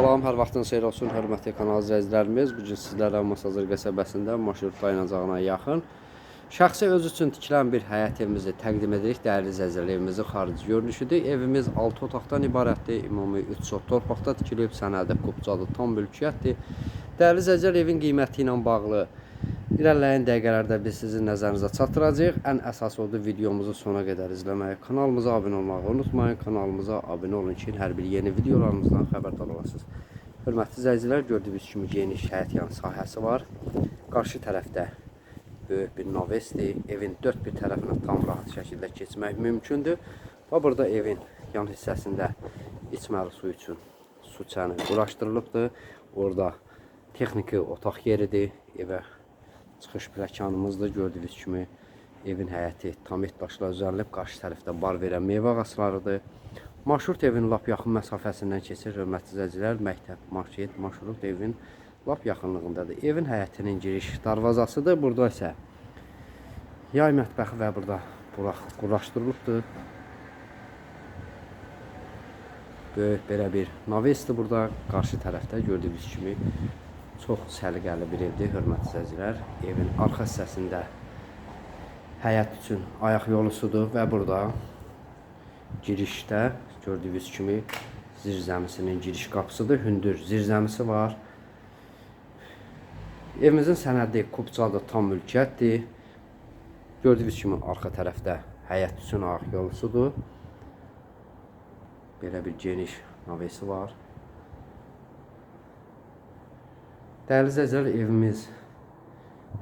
Salam, hər vaxtın xeyir olsun, hörmətli kanal izləyicilərimiz. Bu gün sizlərlə Masazır qəsəbəsində marşrut dayanacağına yaxın şəxsi öz üçün tikilən bir həyət evimizi təqdim edirik. Dəyərli izləyicilər, evimizin xarici görünüşüdür. Evimiz 6 otaqdan ibarətdir. Ümumi 3 sot torpaqda tikilib, sənədi qubcalı tam mülkiyyətdir. Dəyərli izləyicilər, evin qiyməti ilə bağlı İlerleyen dəqiqələrdə biz sizin nəzərinizə çatdıracağıq. Ən əsas odur videomuzu sona qədər izləməyi, kanalımıza abunə olmağı unutmayın. Kanalımıza abunə olun ki, hər bir yeni videolarımızdan xəbərdar olasınız. Hörmətli izləyicilər, gördüyünüz kimi geniş həyət yan sahəsi var. Qarşı tərəfdə böyük bir novesdir. Evin dörd bir tərəfinə tam rahat şəkildə keçmək mümkündür. Və burada evin yan hissəsində içməli su üçün su çəni quraşdırılıbdır. Orada texniki otaq yeridir. Evə Çıxış pləkanımızda gördüyünüz kimi evin həyəti tam et daşla düzəlib, qarşı tərəfdə bar verən meyvə ağaclarıdır. Marşrut evin lap yaxın məsafəsindən keçir, hörmətli izləyicilər. Məktəb, marşrut, marşrut evin lap yaxınlığındadır. Evin həyətinin giriş darvazasıdır. Burada isə yay mətbəxi və burada buraq quraşdırılıbdır. Böyük belə bir navesdir burada. Qarşı tərəfdə gördüyünüz kimi Çox səliqəli bir evdir, hörmətli izləyicilər. Evin arxa hissəsində həyat üçün ayaq yolusudur və burada girişdə gördüyünüz kimi zirzəmisinin giriş qapısıdır. Hündür zirzəmisi var. Evimizin sənədi Kupçadır, tam mülkiyyətdir. Gördüyünüz kimi arxa tərəfdə həyat üçün ayaq yolusudur. Belə bir geniş navesi var. İzləyicilər, evimiz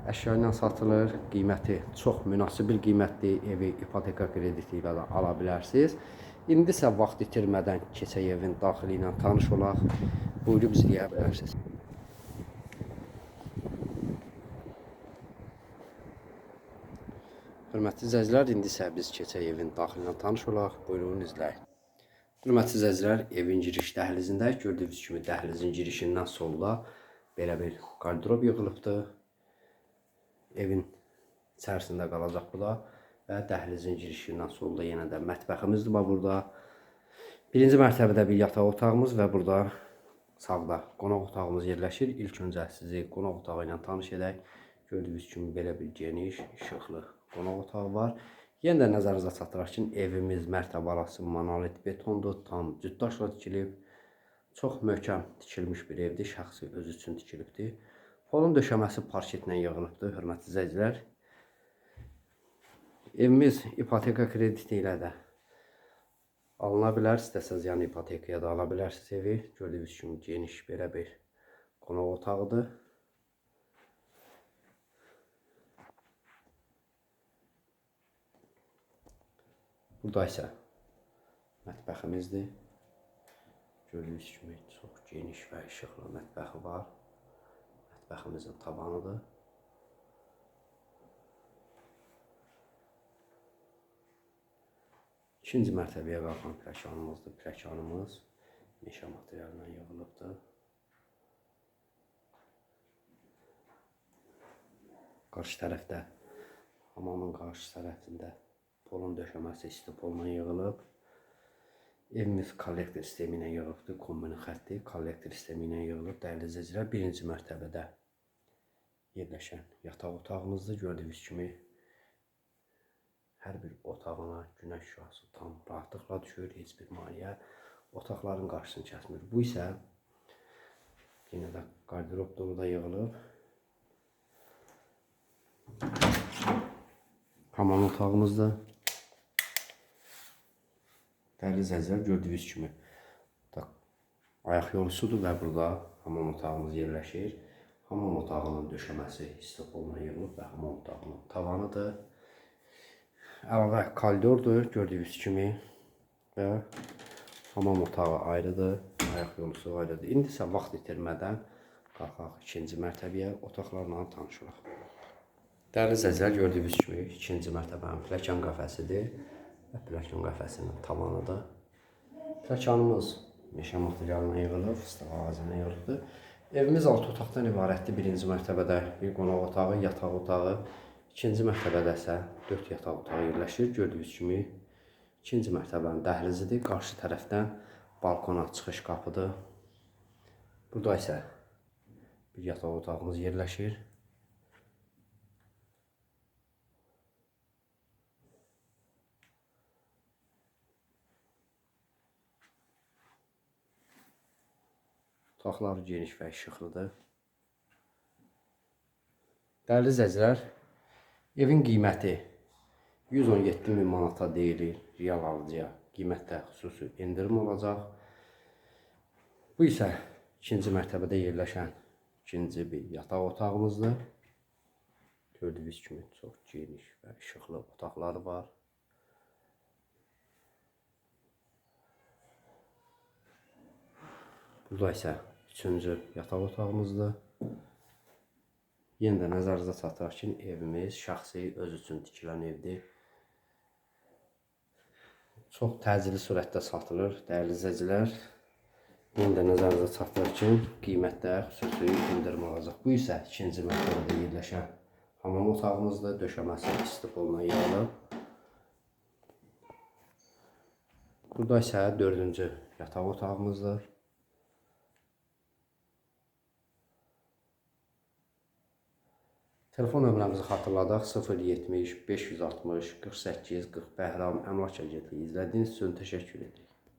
əşya ilə satılır. Qiyməti çox münasib bir qiymətdir. Evi ipoteka krediti ilə ala bilərsiniz. İndi isə vaxt itirmədən keçək evin daxili ilə tanış olaq. Buyurub izləyə bilərsiniz. Hörmətli izləyicilər, indi isə biz keçək evin daxili ilə tanış olaq. Buyurun izləyin. Hörmətli izləyicilər, evin giriş dəhlizində gördüyünüz kimi dəhlizin girişindən solda belə bir qardırob yığılıbdır. Evin içərisində qalacaq bu da və dəhlizin girişindən solda yenə də mətbəximizdir bax burada. Birinci mərtəbədə bir yataq otağımız və burada sağda qonaq otağımız yerləşir. İlk öncə sizi qonaq otağı ilə tanış edək. Gördüyünüz kimi belə bir geniş, işıqlı qonaq otağı var. Yenə də nəzərinizə çatdıraq ki, evimiz mərtəbə arası monolit betondur, tam cütdaşla tikilib. Çox möhkəm tikilmiş bir evdir, şəxsi özü üçün tikilibdir. Polun döşəməsi parketlə yığılıbdır, hörmətli izləyicilər. Evimiz ipoteka krediti ilə də alına bilər, istəsəz yəni ipotekaya da ala bilərsiniz evi. Gördüyünüz kimi geniş belə bir qonaq otağıdır. Burada isə mətbəximizdir. Gördüyünüz kimi çox geniş və işıqlı mətbəxi var. Mətbəximizin tavanıdır. İkinci mərtəbəyə qalxan pləkanımızdır. Pləkanımız meşə materialından yığılıbdır. Qarşı tərəfdə hamamın qarşı tərəfində polun döşəməsi isti polla yığılıb. Evimiz kollektor sistemi ilə yığılıbdır. Kombini xətti kollektor sistemi ilə yığılıb. Dəyərli izləyicilər, birinci mərtəbədə yerləşən yataq otağımızdır. Gördüyünüz kimi hər bir otağına günəş şüası tam rahatlıqla düşür. Heç bir maneə otaqların qarşısını kəsmir. Bu isə yenə də qardirob da yığılıb. Hamam otağımızdır. Dəyərli izləyicilər, gördüyünüz kimi ayaq yolusudur və burada hamam otağımız yerləşir. Hamam otağının döşəməsi istiqoluna yığılıb və hamam otağının tavanıdır. Əlavə koridordur, gördüyünüz kimi və hamam otağı ayrıdır, ayaq yolusu ayrıdır. İndi isə vaxt itirmədən qalxaq ikinci mərtəbəyə otaqlarla tanış olaq. Dəyərli izləyicilər, gördüyünüz kimi ikinci mərtəbənin pləkan qəfəsidir və pilləkən qəfəsinin tavanıdır. Pilləkənimiz meşə materialına yığılıb, fıstıq ağacına yığılıbdır. Evimiz 6 otaqdan ibarətdir. Birinci mərtəbədə bir qonaq otağı, yataq otağı, ikinci mərtəbədə isə 4 yataq otağı yerləşir. Gördüyünüz kimi ikinci mərtəbənin dəhlizidir. Qarşı tərəfdən balkona çıxış qapıdır. Burada isə bir yataq otağımız yerləşir. Otaqlar geniş və işıqlıdır. Dəyərli izləyicilər, evin qiyməti 117 min manata deyilir. Real alıcıya qiymətdə xüsusi endirim olacaq. Bu isə ikinci mərtəbədə yerləşən ikinci bir yataq otağımızdır. Gördüyünüz kimi çox geniş və işıqlı otaqları var. Burada isə üçüncü yataq otağımızdır. Yenə də nəzərinizə çatdıraq ki, evimiz şəxsi öz üçün tikilən evdir. Çox təcili surətdə satılır, dəyərli izləyicilər. Yenə də nəzərinizə çatdıraq ki, qiymətdə xüsusi endirim olacaq. Bu isə ikinci mərtəbədə yerləşən hamam otağımızdır. Döşəməsi istifoluna yayılıb. Burada isə dördüncü yataq otağımızdır. Telefon nömrəmizi xatırladaq 070 560 48 40 Bəhram Əmlak Agentliyi izlədiyiniz üçün təşəkkür edirik.